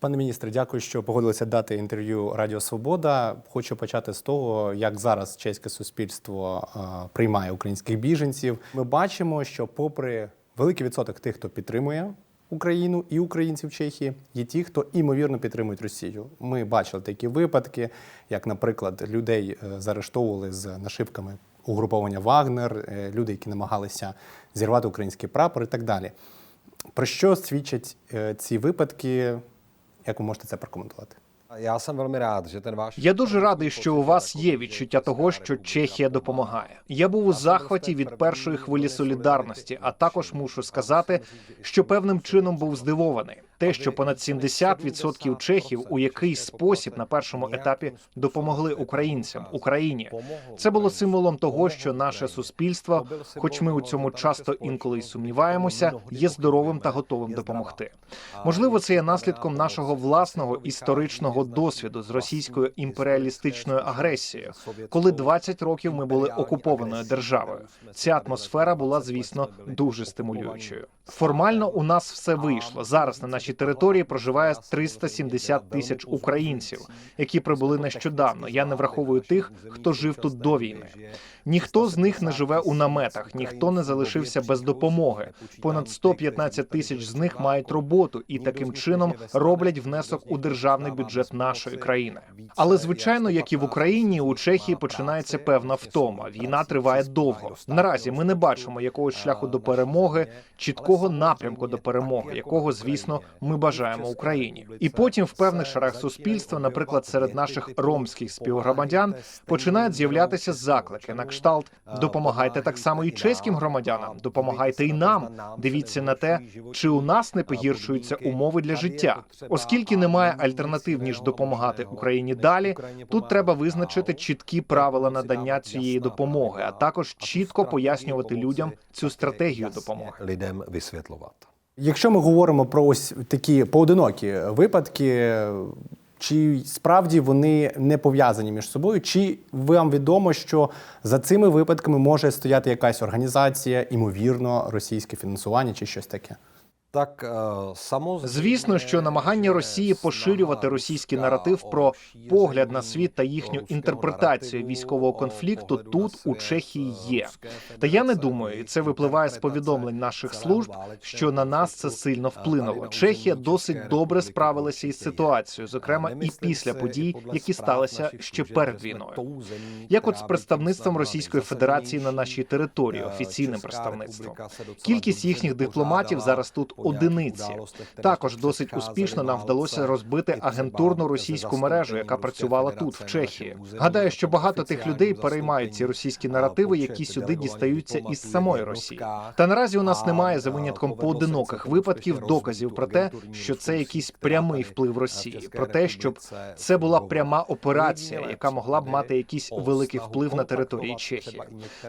Пане міністре, дякую, що погодилися дати інтерв'ю Радіо Свобода. Хочу почати з того, як зараз чеське суспільство е, приймає українських біженців. Ми бачимо, що, попри великий відсоток тих, хто підтримує Україну і українців Чехії, є ті, хто імовірно підтримують Росію. Ми бачили такі випадки, як, наприклад, людей е, заарештовували з нашивками угруповання Вагнер, е, люди, які намагалися зірвати український прапор і так далі. Про що свідчать ці випадки? Як ви можете це прокоментувати? Я сам вельми рад, що ten ваш Я дуже радий, що у вас є відчуття того, що Чехія допомагає. Я був у захваті від першої хвилі солідарності, а також мушу сказати, що певним чином був здивований. Те, що понад 70% чехів у якийсь спосіб на першому етапі допомогли українцям Україні. Це було символом того, що наше суспільство, хоч ми у цьому часто інколи й сумніваємося, є здоровим та готовим допомогти. Можливо, це є наслідком нашого власного історичного досвіду з російською імперіалістичною агресією, коли 20 років ми були окупованою державою. Ця атмосфера була, звісно, дуже стимулюючою. Формально у нас все вийшло. Зараз на нашій території проживає 370 тисяч українців, які прибули нещодавно. Я не враховую тих, хто жив тут до війни. Ніхто з них не живе у наметах, ніхто не залишився без допомоги. Понад 115 тисяч з них мають роботу і таким чином роблять внесок у державний бюджет нашої країни. Але звичайно, як і в Україні, у Чехії починається певна втома. Війна триває довго. Наразі ми не бачимо якогось шляху до перемоги, чіткого напрямку до перемоги, якого, звісно, ми бажаємо Україні. І потім в певних шарах суспільства, наприклад, серед наших ромських співгромадян, починають з'являтися заклики на кшталт допомагайте так само і чеським громадянам, допомагайте і нам. Дивіться на те, чи у нас не погіршуються умови для життя, оскільки немає альтернатив ніж допомагати Україні далі. Тут треба визначити чіткі правила надання цієї допомоги, а також чітко пояснювати людям цю стратегію допомоги. Vysvětlovat. Якщо ми говоримо про ось такі поодинокі випадки, чи справді вони не пов'язані між собою, чи вам відомо, що за цими випадками може стояти якась організація, імовірно, російське фінансування чи щось таке? Tak eh, samozřejmě... Звісно, що намагання Росії поширювати російський наратив про погляд на світ та їхню інтерпретацію військового конфлікту тут у Чехії є. Та я не думаю, і це випливає з повідомлень наших служб, що на нас це сильно вплинуло. Чехія досить добре справилася із ситуацією, зокрема і після подій, які сталися ще перед війною. Як от з представництвом Російської Федерації на нашій території, офіційним представництвом. Кількість їхніх дипломатів зараз тут одиниці. Також досить успішно нам вдалося розбити агентурну російську мережу, яка працювала тут, в Чехії. Гадаю, що багато тих людей переймають ці російські наративи, які сюди дістаються із самої Росії. Та наразі у нас немає за винятком поодиноких випадків доказів про те, що це якийсь прямий вплив Росії, про те, щоб це була пряма операція, яка могла б мати якийсь великий вплив на території Чехії.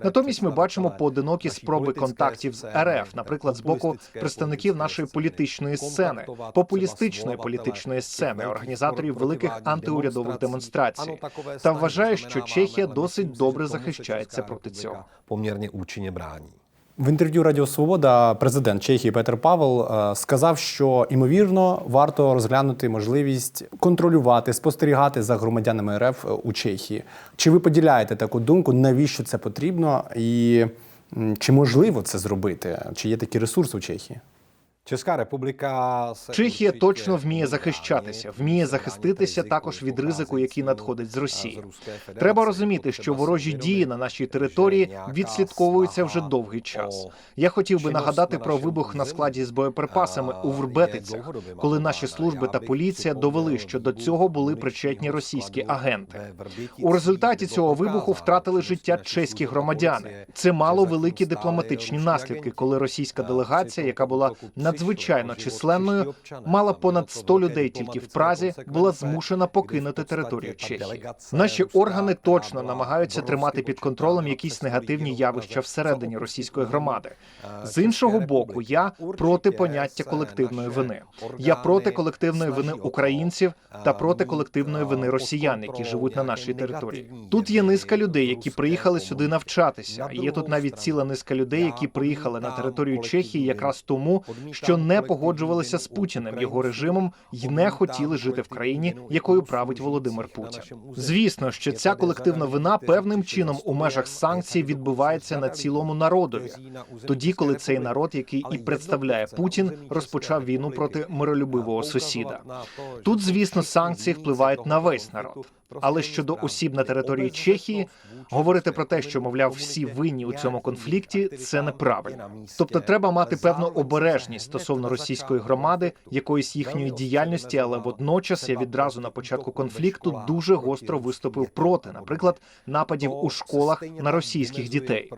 Натомість ми бачимо поодинокі спроби контактів з РФ, наприклад, з боку представників нашої політичної сцени, популістичної політичної сцени, організаторів великих антиурядових демонстрацій. Та вважаю, що Чехія досить добре захищається проти цього. Poměrně účinně brání. В інтерв'ю Радіо Свобода президент Чехії Петр Павел е, сказав, що ймовірно варто розглянути можливість контролювати, спостерігати за громадянами РФ у Чехії. Чи ви поділяєте таку думку? Навіщо це потрібно? І чи можливо це зробити? Чи є такі ресурси у Чехії? Чехія точно вміє захищатися, вміє захиститися також від ризику, який надходить з Росії. Треба розуміти, що ворожі дії на нашій території відслідковуються вже довгий час. Я хотів би нагадати про вибух на складі з боєприпасами у довгодобим коли наші служби та поліція довели, що до цього були причетні російські агенти. У результаті цього вибуху втратили життя чеські громадяни. Це мало великі дипломатичні наслідки, коли російська делегація, яка була потік надзвичайно численною, мала понад а 100 людей тільки в Празі, була змушена покинути територію Чехії. Наші органи точно намагаються тримати під контролем якісь негативні явища всередині російської громади. З іншого боку, я проти поняття колективної вини. Я проти колективної вини українців та проти колективної вини росіян, які живуть на нашій території. Тут є низка людей, які приїхали сюди навчатися. На Є тут навіть ціла низка людей, які приїхали на територію Чехії якраз тому, що не погоджувалися з Путіним, його режимом і не хотіли жити в країні, якою править Володимир Путін. Звісно, що ця колективна вина певним чином у межах санкцій відбувається на цілому народові. Тоді, коли цей народ, який і представляє Путін, розпочав війну проти миролюбивого сусіда. Тут, звісно, санкції впливають на весь народ. Але щодо осіб на території Чехії, говорити про те, що мовляв всі винні у цьому конфлікті, це неправильно. Тобто, треба мати певну обережність стосовно російської громади, якоїсь їхньої діяльності, але водночас я відразу на початку конфлікту дуже гостро виступив проти, наприклад, нападів у школах на російських дітей.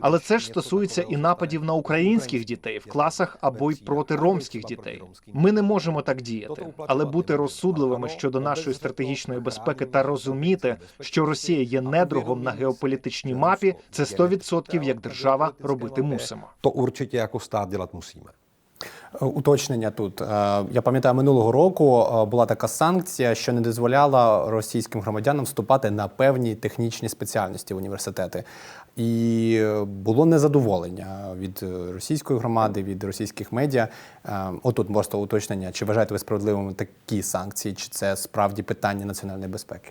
Але це ж стосується і нападів на українських дітей в класах або й проти ромських дітей. Ми не можемо так діяти, але бути розсудливими щодо нашої стратегічної безпеки та розуміти, що Росія є недругом на геополітичній мапі, це 100% як держава робити мусимо. То урчить як stát ділати musíme. Е, Уточнення тут. Е, Я пам'ятаю, минулого року е, була така санкція, що не дозволяла російським громадянам вступати на певні технічні спеціальності в університети. І було незадоволення від е, російської громади, від російських медіа. Е, Отут просто уточнення. Чи вважаєте ви справедливими такі санкції, чи це справді питання національної безпеки?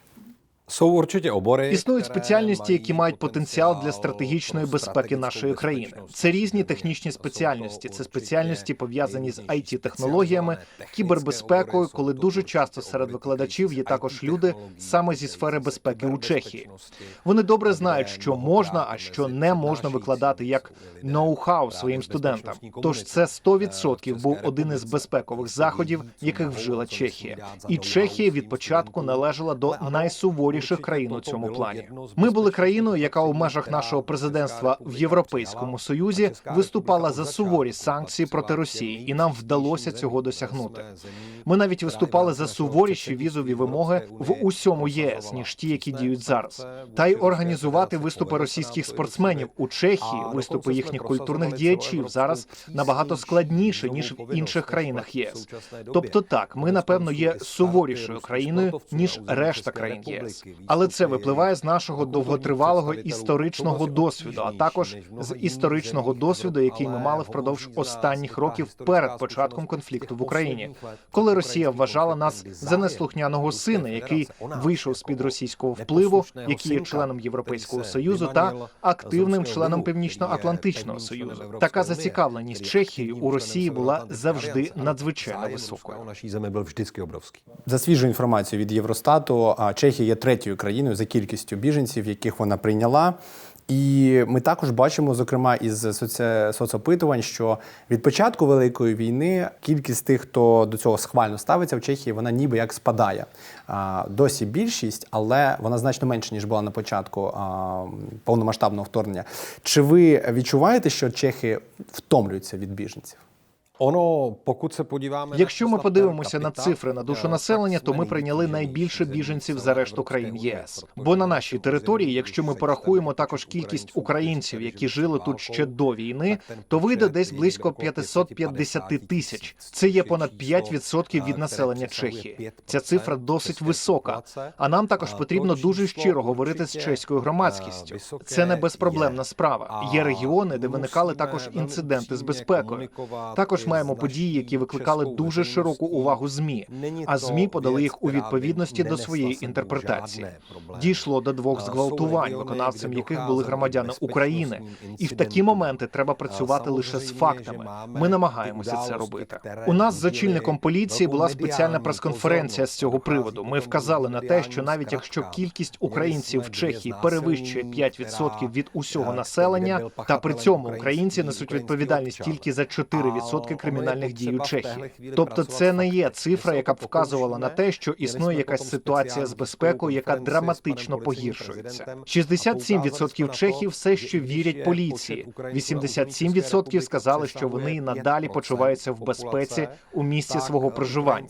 Існують спеціальності, які мають потенціал для стратегічної безпеки нашої країни. Це різні технічні спеціальності. Це спеціальності пов'язані з it технологіями кібербезпекою, коли дуже часто серед викладачів є також люди саме зі сфери безпеки у Чехії. Вони добре знають, що можна, а що не можна викладати як ноу-хау своїм студентам. Тож це 100% був один із безпекових заходів, яких вжила Чехія. І Чехія від початку належала до найсуворіших країн у цьому плані. Ми були країною, яка у межах нашого президентства в Європейському Союзі виступала за суворі санкції проти Росії, і нам вдалося цього досягнути. Ми навіть виступали за суворіші візові вимоги в усьому ЄС ніж ті, які діють зараз. Та й організувати виступи російських спортсменів у Чехії, виступи їхніх культурних діячів зараз набагато складніше ніж в інших країнах ЄС. Тобто, так, ми напевно є суворішою країною ніж решта країн ЄС. Але це випливає з нашого довготривалого історичного досвіду, а також з історичного досвіду, який ми мали впродовж останніх років перед початком конфлікту в Україні, коли Росія вважала нас за неслухняного сина, який вийшов з під російського впливу, який є членом Європейського союзу та активним членом Північно-Атлантичного союзу. Така зацікавленість Чехії у Росії була завжди надзвичайно високою. За свіжу інформацію від Євростату, а, Чехія є третьою країною за кількістю біженців, яких вона прийняла. І ми також бачимо, зокрема, із соцопитувань, що від початку великої війни кількість тих, хто до цього схвально ставиться в Чехії, вона ніби як спадає. Досі більшість, але вона значно менше ніж була на початку повномасштабного вторгнення. Чи ви відчуваєте, що чехи втомлюються від біженців? Ono, pokud se podíváme Якщо ми подивимося на цифри на душу населення, то ми прийняли найбільше біженців за решту країн єС. Бо на нашій території, якщо ми порахуємо також кількість українців, які жили тут ще до війни, то вийде десь близько někde okolo 550 тисяч. Це є понад číslo, 5% від населення Чехії. Ця цифра досить висока. А нам також потрібно дуже щиро говорити з чеською громадськістю. Це не безпроблемна справа. Є регіони, де виникали також інциденти з безпекою. Також маємо події, які викликали дуже широку увагу змі. А змі подали їх у відповідності до своєї інтерпретації. Дійшло до двох зґвалтувань, виконавцем яких були громадяни України. І в такі моменти треба працювати лише з фактами. Ми намагаємося це робити. У нас з очільником поліції була спеціальна прес-конференція з цього приводу. Ми вказали на те, що навіть якщо кількість українців в Чехії перевищує 5% від усього населення, та при цьому українці несуть відповідальність тільки за 4% Але кримінальних дій у Чехії. Тобто, це не є цифра, яка б вказувала на те, що існує якась ситуація з безпекою, яка драматично погіршується. президентом, 67% чехів все ще що вірять поліції. почет українців у 87% сказали, що вони надалі почуваються в безпеці у місці свого е, проживання.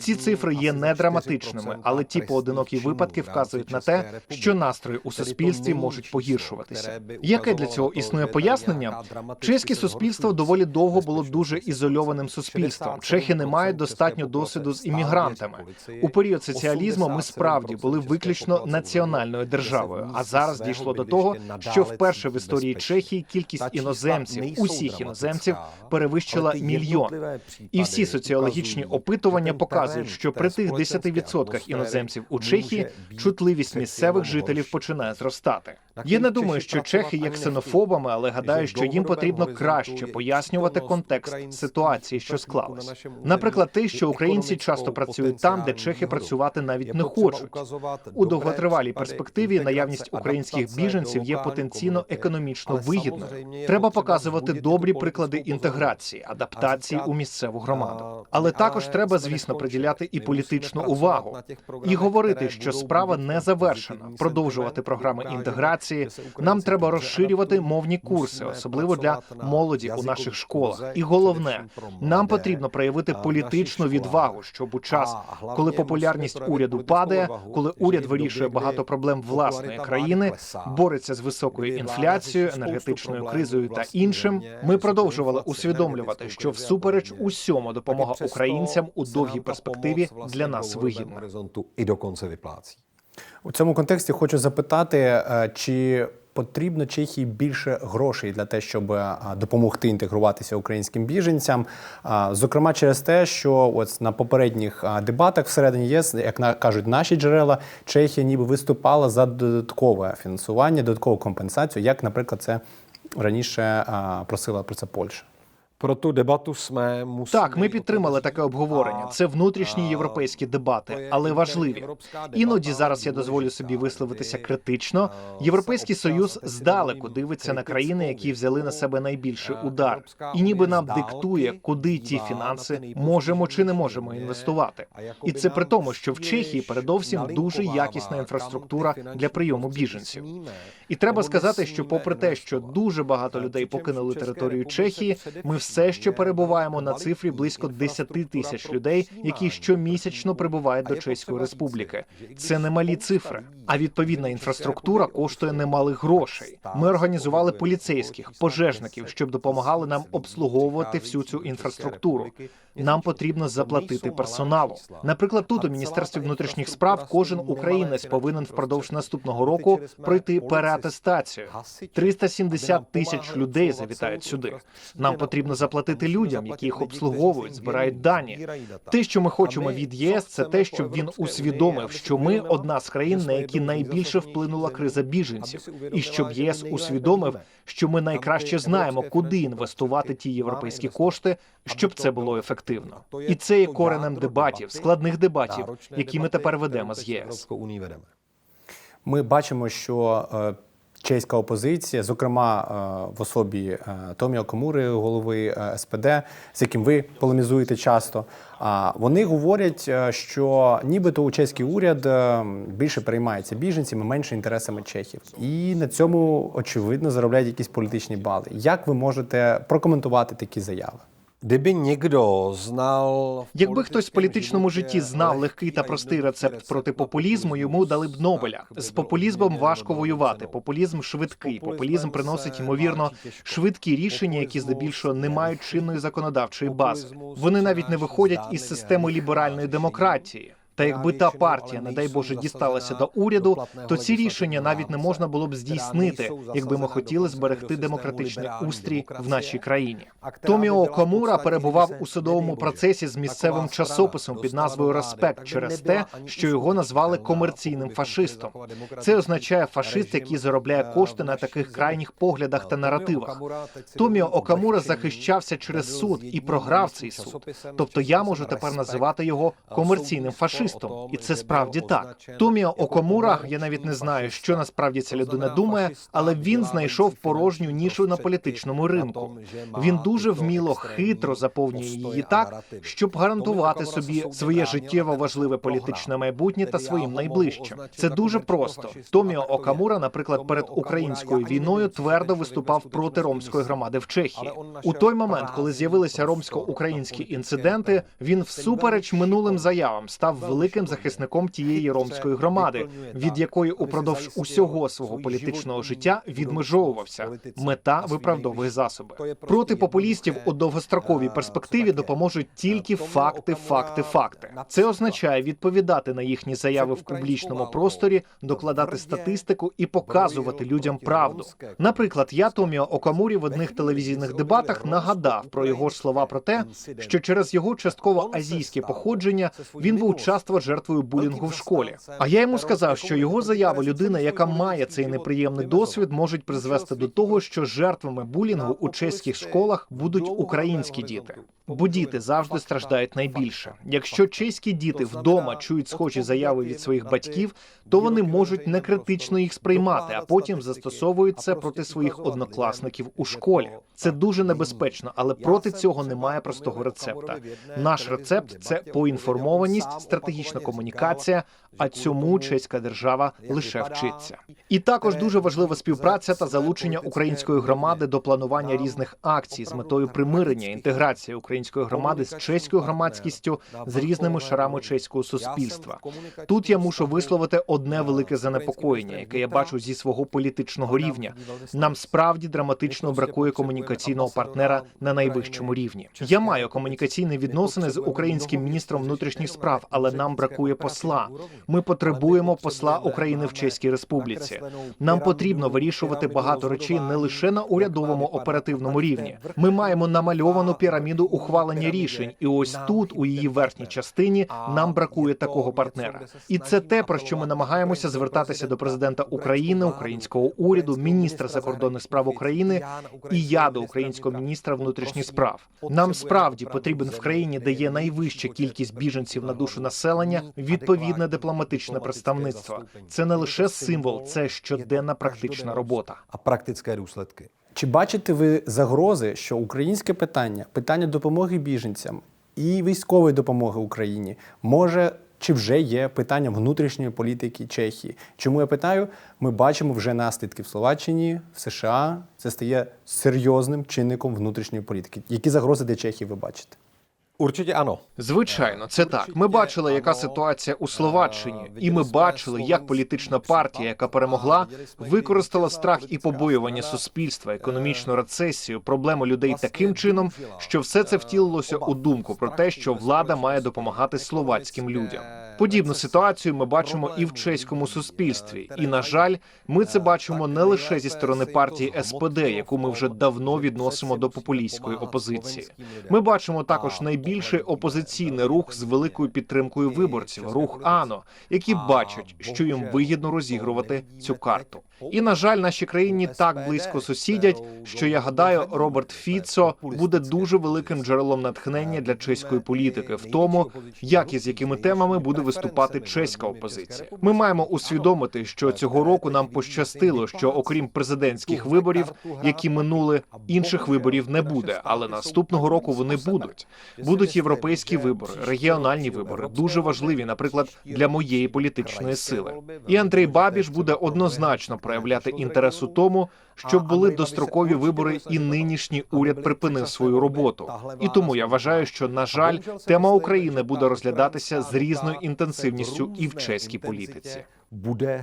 Ці цифри є не драматичними, але ті поодинокі випадки вказують на те, що настрої у суспільстві можуть погіршуватися. Яке для цього існує пояснення? Чеське суспільство доволі довго було дуже дуже ізольованим суспільством. Чехи не мають достатньо досвіду з іммігрантами. У період соціалізму ми справді були виключно національною державою. А зараз дійшло до того, що вперше в історії Чехії кількість іноземців, усіх іноземців, перевищила мільйон. І всі соціологічні опитування показують, що при тих 10% іноземців у Чехії чутливість місцевих жителів починає зростати. Я не думаю, що чехи є ксенофобами, але гадаю, що їм потрібно краще пояснювати контекст ситуації, що склалась. Наприклад, те, що українці часто працюють там, де чехи працювати навіть не хочуть. У довготривалій перспективі наявність українських біженців є потенційно економічно вигідною. Треба показувати добрі приклади інтеграції, адаптації у місцеву громаду. Але також треба, звісно, приділяти і політичну увагу і говорити, що справа не завершена. Продовжувати програми інтеграції. Нам треба розширювати мовні курси, особливо для молоді у наших школах. І головне, нам потрібно проявити політичну відвагу, щоб у час, коли популярність уряду падає, коли уряд вирішує багато проблем власної країни, бореться з високою інфляцією, енергетичною кризою та іншим. Ми продовжували усвідомлювати, що всупереч усьому допомога українцям у довгій перспективі для нас вигідна. І до конце. У цьому контексті хочу запитати, е, чи потрібно Чехії більше грошей для те, щоб е, допомогти інтегруватися українським біженцям, зокрема через те, що от на попередніх дебатах всередині ЄС, як кажуть наші джерела, Чехія ніби виступала за додаткове фінансування, додаткову компенсацію, як, наприклад, це раніше просила про це Польща. Про ту дебату museli... Так, ми підтримали таке обговорення. Це внутрішні європейські дебати, але важливі. Іноді зараз я дозволю собі висловитися критично. Європейський союз здалеку дивиться на країни, які взяли на себе найбільший удар, і ніби нам диктує, куди ті фінанси можемо чи не можемо інвестувати. І це при тому, що в Чехії передовсім дуже якісна інфраструктура для прийому біженців. І треба сказати, що попри те, що дуже багато людей покинули територію Чехії, ми все ще перебуваємо на цифрі близько 10 тисяч людей, які щомісячно прибувають до Чеської Республіки. Це немалі цифри. А відповідна інфраструктура коштує немалих грошей. Ми організували поліцейських, пожежників, щоб допомагали нам обслуговувати всю цю інфраструктуру. Нам потрібно заплатити персоналу. Наприклад, тут у міністерстві внутрішніх справ кожен українець повинен впродовж наступного року пройти переатестацію. 370 тисяч людей завітають сюди. Нам потрібно заплатити людям, які їх обслуговують, збирають дані. Те, що ми хочемо від ЄС, це те, щоб він усвідомив, що ми одна з країн, на які найбільше вплинула криза біженців, і щоб ЄС усвідомив, що ми найкраще знаємо, куди інвестувати ті європейські кошти, щоб це було ефективно. І це є коренем дебатів, складних дебатів, які ми тепер ведемо з ЄС. Ми бачимо, що е, чеська опозиція, зокрема е, в особі е, Томіо Комури, голови СПД, з яким ви полемізуєте часто, а вони говорять, що нібито у чеський уряд більше переймається біженцями, менше інтересами чехів, і на цьому очевидно заробляють якісь політичні бали. Як ви можете прокоментувати такі заяви? Kdyby někdo знав, Якби хтось в політичному житті знав легкий та простий рецепт проти популізму, йому дали б Нобеля. З популізмом важко воювати. Популізм швидкий. Популізм приносить ймовірно швидкі рішення, які здебільшого не мають чинної законодавчої бази. Вони навіть не виходять із системи ліберальної демократії. Та якби та партія, не дай Боже, дісталася до уряду, то ці рішення навіть не можна було б здійснити, якби ми хотіли зберегти демократичний устрій в нашій країні. Томіо Комура перебував у судовому процесі з місцевим часописом під назвою Респект через те, що його назвали комерційним фашистом. Це означає фашист, який заробляє кошти на таких крайніх поглядах та наративах. Томіо Окамура захищався через суд і програв цей суд. Тобто я можу тепер називати його комерційним фашистом, і це справді так. Томіо Окамура, я навіть не знаю, що насправді ця людина думає, але він знайшов порожню нішу на політичному ринку. Він дуже вміло хитро заповнює її так, щоб гарантувати собі своє життєво важливе політичне майбутнє та своїм найближчим. Це дуже просто. Томіо Окамура, наприклад, перед українською війною твердо виступав проти ромської громади в Чехії. У той момент, коли з'явилися ромсько-українські інциденти, він всупереч минулим заявам став великим захисником тієї ромської громади, від якої упродовж усього свого політичного життя відмежовувався. Мета виправдовує засоби. Проти популістів у довгостроковій перспективі допоможуть тільки факти, факти, факти. Це означає відповідати на їхні заяви в публічному просторі, докладати статистику і показувати людям правду. Наприклад, я Томіо Окамурі в одних телевізійних дебатах нагадав про його слова про те, що через його частково азійське походження він був часто жертвою булінгу в школі. А я йому сказав, що його заява людина, яка має цей неприємний досвід, можуть призвести до того, що жертвами булінгу у чеських школах будуть українські діти. Бо діти завжди страждають найбільше. Якщо чеські діти вдома чують схожі заяви від своїх батьків, то вони можуть некритично їх сприймати, а потім застосовують це проти своїх однокласників у школі. Це дуже небезпечно, але проти цього немає простого рецепта. Наш рецепт це поінформованість, стратегічна комунікація. А цьому чеська держава лише вчиться. І також дуже важлива співпраця та залучення української громади до планування різних акцій з метою примирення, інтеграції української громади з чеською громадськістю з різними шарами чеського суспільства. Тут я мушу висловити одне велике занепокоєння, яке я бачу зі свого політичного рівня. Нам справді драматично бракує комунікаційного партнера на найвищому рівні. Я маю комунікаційні відносини з українським міністром внутрішніх справ, але нам бракує посла. Ми потребуємо посла України в Чеській Республіці. Нам потрібно вирішувати багато речей не лише на урядовому оперативному рівні. Ми маємо намальовану піраміду ухвалення рішень, і ось тут, у її верхній частині, нам бракує такого партнера. І це те, про що ми намагаємося звертатися до президента України, українського уряду, міністра закордонних справ України і я до українського міністра внутрішніх справ. Нам справді потрібен в країні, де є найвища кількість біженців на душу населення, відповідне дипломатичне представництво. Це не лише символ, це щоденна практична робота. a praktické důsledky. Чи бачите ви загрози, що українське питання, питання допомоги біженцям і військової допомоги Україні може чи вже є питанням внутрішньої політики Чехії? Чому я питаю? Ми бачимо вже наслідки в Словаччині, в США. Це стає серйозним чинником внутрішньої політики. Які загрози для Чехії ви бачите? Určitě ano. Звичайно, це так. Ми бачили, яка ситуація у Словаччині, і ми бачили, як політична партія, яка перемогла, використала страх і побоювання суспільства, економічну рецесію, проблему людей таким чином, що все це втілилося у думку про те, що влада має допомагати словацьким людям. Подібну ситуацію ми бачимо і в чеському суспільстві. І на жаль, ми це бачимо не лише зі сторони партії СПД, яку ми вже давно відносимо до популістської опозиції. Ми бачимо також найбільший опозиційний рух з великою підтримкою виборців, рух АНО, які бачать, що їм вигідно розігрувати цю карту. І на жаль, наші країні так близько сусідять, що я гадаю, Роберт Фіцо буде дуже великим джерелом натхнення для чеської політики в тому, як і з якими темами буде виступати чеська опозиція. Ми маємо усвідомити, що цього року нам пощастило, що окрім президентських виборів, які минули, інших виборів не буде. Але наступного року вони будуть. Будуть європейські вибори, регіональні вибори, дуже важливі, наприклад, для моєї політичної сили. І Андрій Бабіш буде однозначно проявляти інтерес у тому, щоб були дострокові вибори, і нинішній уряд припинив свою роботу. І тому я вважаю, що на жаль, тема України буде розглядатися з різною інтенсивністю і в чеській політиці.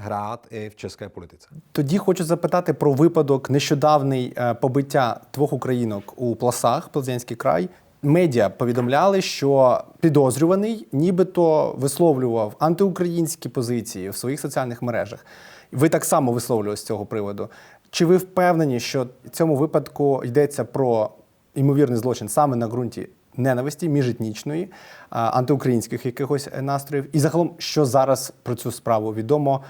Hrát i v české politice. Тоді хочу запитати про випадок нещодавний е, побиття двох українок у Пласах, Плазянський край. Медіа повідомляли, що підозрюваний нібито висловлював антиукраїнські позиції в своїх соціальних мережах. Ви так само висловлювали з цього приводу. Чи ви впевнені, що в цьому випадку йдеться про ймовірний злочин саме на ґрунті ненависті міжетнічної, антиукраїнських якихось настроїв? І загалом, що зараз про цю справу відомо?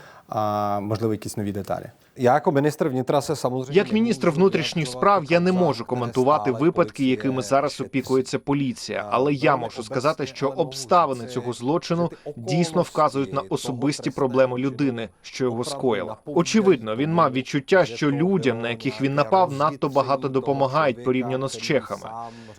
Можливо, якісь нові деталі? Já jako ministr vnitra se samozřejmě... Як міністр внутрішніх справ я не можу коментувати випадки, якими зараз опікується поліція, але я можу сказати, що обставини цього злочину дійсно вказують на особисті проблеми людини, що його скоїла. Очевидно, він мав відчуття, що людям, на яких він напав, надто багато допомагають порівняно з чехами.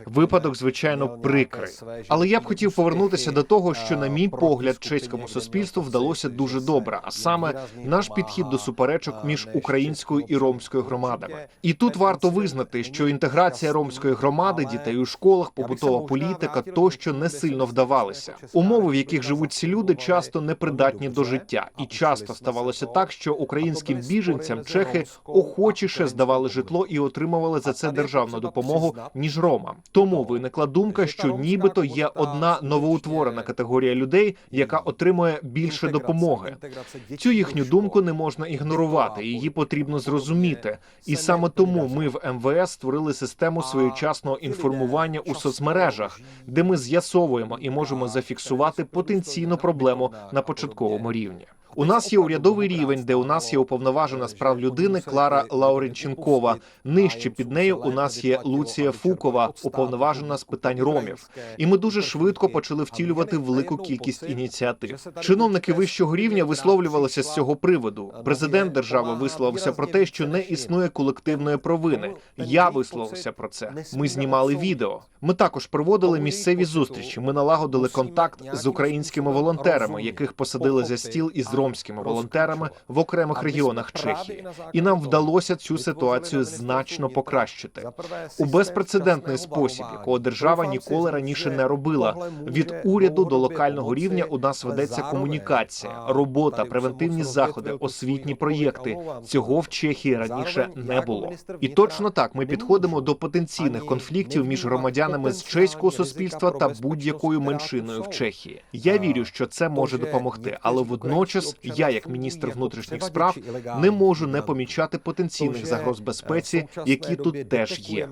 Випадок, звичайно, прикрий. Але я б хотів повернутися до того, що, на мій погляд, чеському суспільству вдалося дуже добре, а саме наш підхід до суперечок між українською і ромською громадами. І тут варто визнати, що інтеграція ромської громади, дітей у школах, побутова політика тощо не сильно вдавалися. Умови, в яких живуть ці люди, часто непридатні до життя, і часто ставалося так, що українським біженцям чехи охочіше здавали житло і отримували за це державну допомогу ніж ромам. Тому виникла думка, що нібито є одна новоутворена категорія людей, яка отримує більше допомоги. Цю їхню думку не можна ігнорувати, її потрібно зрозуміти. І саме тому ми в МВС створили систему своєчасного інформування у соцмережах, де ми з'ясовуємо і можемо зафіксувати потенційну проблему на початковому рівні. У нас є урядовий рівень, де у нас є уповноважена з прав людини Клара Лауренченкова. Нижче під нею у нас є Луція Фукова, уповноважена з питань ромів. І ми дуже швидко почали втілювати велику кількість ініціатив. Чиновники вищого рівня висловлювалися з цього приводу. Президент держави висловився про те, що не існує колективної провини. Я висловився про це. Ми знімали відео. Ми також проводили місцеві зустрічі. Ми налагодили контакт з українськими волонтерами, яких посадили за стіл із ромськими волонтерами в окремих регіонах Чехії. І нам вдалося цю ситуацію значно покращити у безпрецедентний спосіб, якого держава ніколи раніше не робила. Від уряду до локального рівня у нас ведеться комунікація, робота, превентивні заходи, освітні проєкти. Цього в Чехії раніше не було. І точно так ми підходимо до потенційних конфліктів між громадянами з чеського суспільства та будь-якою меншиною в Чехії. Я вірю, що це може допомогти, але водночас я, як міністр внутрішніх справ, не можу не помічати потенційних загроз безпеці, які тут теж є.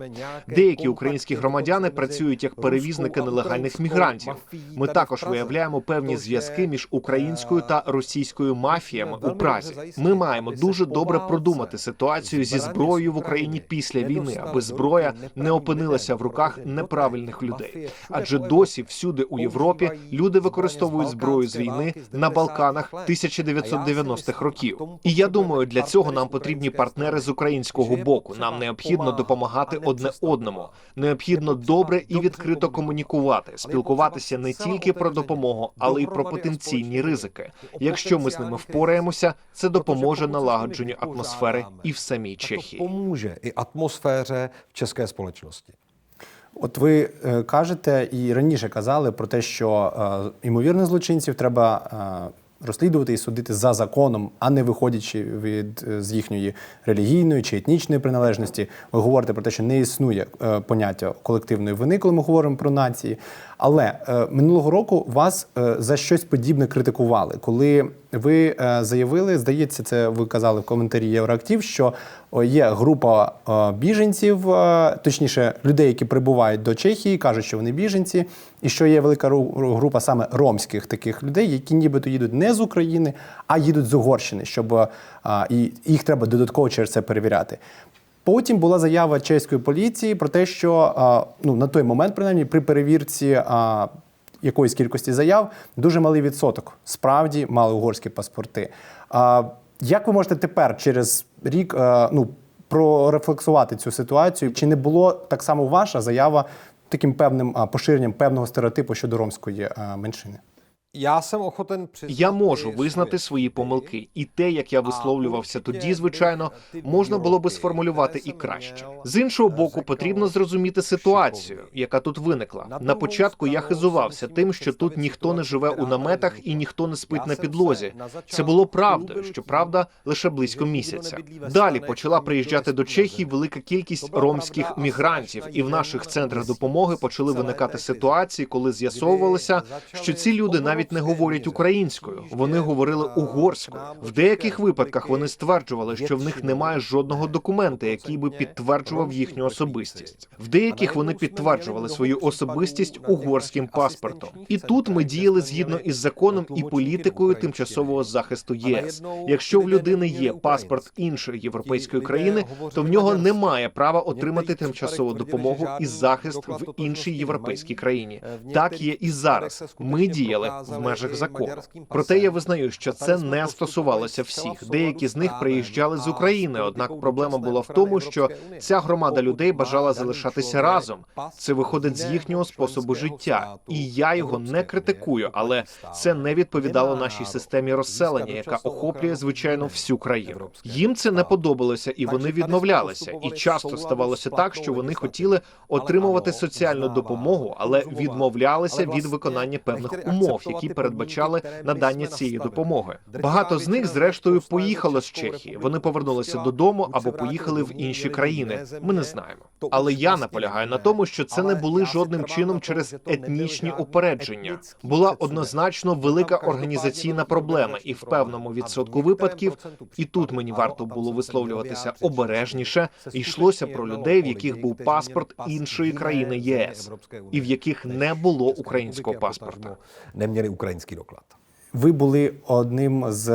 Деякі українські громадяни працюють як перевізники нелегальних мігрантів. Ми також виявляємо певні зв'язки між українською та російською мафіями у Празі. Ми маємо дуже добре продумати ситуацію зі зброєю в Україні після війни, аби зброя не опинилася в руках неправильних людей. Адже досі всюди у Європі люди використовують зброю з війни на Балканах 1990-х років. І я думаю, для цього нам потрібні партнери з українського боку. Нам необхідно допомагати одне одному. Необхідно добре і відкрито комунікувати, спілкуватися не тільки про допомогу, але й про потенційні ризики. Якщо ми з ними впораємося, це допоможе налагодженню атмосфери і в самій Чехії. Pomůže i atmosféře v české společnosti. От ви е, кажете і раніше казали про те, що е, ймовірних злочинців треба е, розслідувати і судити за законом, а не виходячи від е, з їхньої релігійної чи етнічної приналежності. Ви говорите про те, що не існує е, поняття колективної вини, коли ми говоримо про нації. Але е, минулого року вас е, за щось подібне критикували, коли ви е, заявили, здається, це ви казали в коментарі Євроактив, що є група е, біженців, е, точніше, людей, які прибувають до Чехії, кажуть, що вони біженці, і що є велика ру- група саме ромських таких людей, які нібито їдуть не з України, а їдуть з Угорщини, щоб і їх треба додатково через це перевіряти. Потім була заява чеської поліції про те, що ну на той момент, принаймні, при перевірці якоїсь кількості заяв дуже малий відсоток справді мали угорські паспорти. А, як ви можете тепер через рік ну, прорефлексувати цю ситуацію? Чи не було так само ваша заява таким певним поширенням певного стереотипу щодо ромської меншини? Jsem ochoten přiznat Я можу визнати свої помилки, і те, як я висловлювався тоді, звичайно, можна було би сформулювати і краще. З іншого боку, потрібно зрозуміти ситуацію, яка тут виникла. На початку я хизувався тим, що тут ніхто не живе у наметах і ніхто не спить на підлозі. Це було правдою, що правда лише близько місяця. Далі почала приїжджати до Чехії велика кількість ромських мігрантів, і в наших центрах допомоги почали виникати ситуації, коли з'ясовувалося, що ці люди навіть не говорять українською, вони говорили угорською. В деяких випадках вони стверджували, що в них немає жодного документа, який би підтверджував їхню особистість. В деяких вони підтверджували свою особистість угорським паспортом. І тут ми діяли згідно із законом і політикою тимчасового захисту ЄС. Якщо в людини є паспорт іншої європейської країни, то в нього немає права отримати тимчасову допомогу і захист в іншій європейській країні. Так є і зараз. Ми діяли в межах закону. Проте я визнаю, що це не стосувалося всіх. Деякі з них приїжджали з України. Однак проблема була в тому, що ця громада людей бажала залишатися разом. Це виходить з їхнього способу життя, і я його не критикую, але це не відповідало нашій системі розселення, яка охоплює звичайно всю країну. Їм це не подобалося, і вони відмовлялися. І часто ставалося так, що вони хотіли отримувати соціальну допомогу, але відмовлялися від виконання певних умов, які передбачали надання цієї допомоги. Багато з них, зрештою, поїхало з Чехії. Вони повернулися додому або поїхали в інші країни. Ми не знаємо. Але я наполягаю на тому, що це не були жодним чином через етнічні упередження. Була однозначно велика організаційна проблема, і в певному відсотку випадків, і тут мені варто було висловлюватися обережніше. Йшлося про людей, в яких був паспорт іншої країни ЄС, і в яких не було українського паспорта. Neměli ukrajinský доклад. Ви були одним з,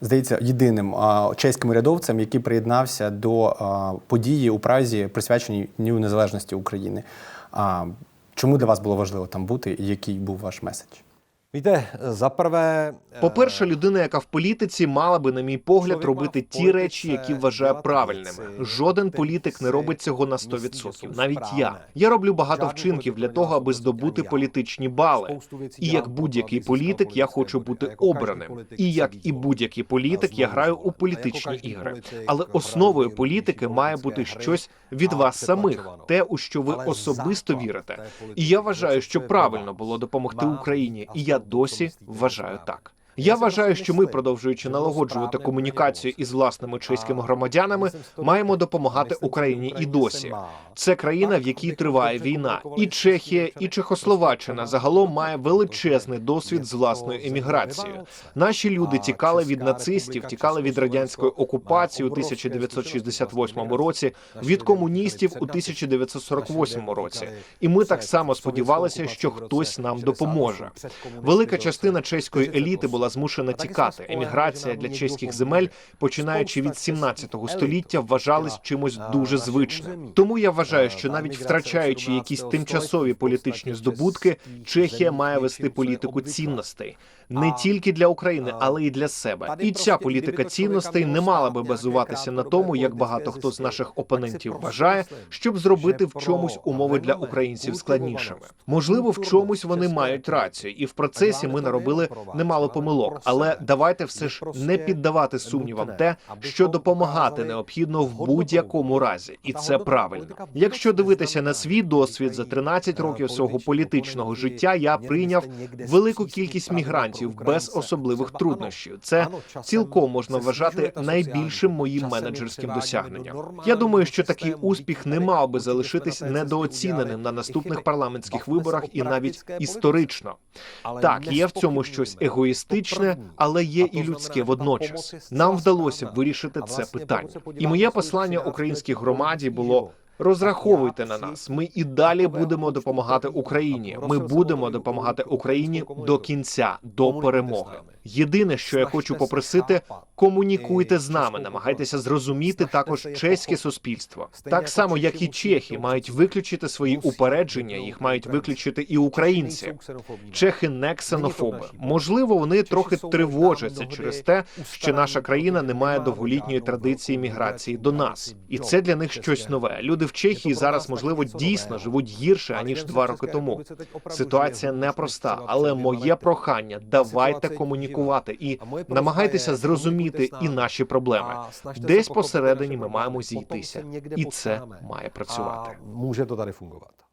здається, єдиним чеським урядовцем, який приєднався до події у Празі, присвяченій Дню Незалежності України. Чому для вас було важливо там бути, і який був ваш меседж? Víte, za prvé... По-перше, людина, яка в політиці, мала би, на мій погляд, робити ті речі, які вважає правильними. Жоден політик не робить цього на 100%. Навіть я. Я роблю багато вчинків для того, аби здобути політичні бали. І як будь-який політик, я хочу бути обраним. І як і будь-який політик, я граю у політичні ігри. Але основою політики має бути щось від вас самих, те, у що ви особисто вірите. І я вважаю, що правильно було допомогти Україні, і я досі вважаю так. Я вважаю, що ми, продовжуючи налагоджувати комунікацію із власними чеськими громадянами, маємо допомагати Україні і досі. Це країна, в якій триває війна, і Чехія, і Чехословаччина загалом має величезний досвід з власною еміграцією. Наші люди тікали від нацистів, тікали від радянської окупації у 1968 році, від комуністів у 1948 році. І ми так само сподівалися, що хтось нам допоможе. Велика частина чеської еліти була змушена тікати. Еміграція для чеських земель, починаючи від 17 століття, вважались чимось дуже звичним. Тому я вважаю, що навіть втрачаючи якісь тимчасові політичні здобутки, Чехія має вести політику цінностей. Не тільки для України, але й для себе. І ця політика цінностей не мала би базуватися на тому, як багато хто з наших опонентів вважає, щоб зробити в чомусь умови для українців складнішими. Можливо, в чомусь вони мають рацію, і в процесі ми наробили немало помилок. Але давайте все ж не піддавати сумнівам те, що допомагати необхідно в будь-якому разі, і це правильно. Якщо дивитися на свій досвід за 13 років свого політичного життя, я прийняв велику кількість мігрантів без особливих труднощів. Це цілком можна вважати найбільшим моїм менеджерським досягненням. Я думаю, що такий успіх не мав би залишитись недооціненим на наступних парламентських виборах і навіть історично. Так, є в цьому щось егоїстичне, але є і людське водночас. Нам вдалося вирішити це питання. І моє послання українській громаді було. Розраховуйте на нас. Ми і далі будемо допомагати Україні. Ми будемо допомагати Україні до кінця, до перемоги. Єдине, що я хочу попросити, комунікуйте з нами, намагайтеся зрозуміти також чеське суспільство. Так само, як і чехи мають виключити свої упередження, їх мають виключити і українці. Чехи не ксенофоби. Можливо, вони трохи тривожаться через те, що наша країна не має довголітньої традиції міграції до нас, і це для них щось нове. Люди в Чехії зараз можливо дійсно живуть гірше аніж два роки тому. Ситуація непроста, але моє прохання давайте комунікувати і намагайтеся зрозуміти і наші проблеми. Десь посередині ми маємо зійтися, і це має працювати. Може, то tady fungovat.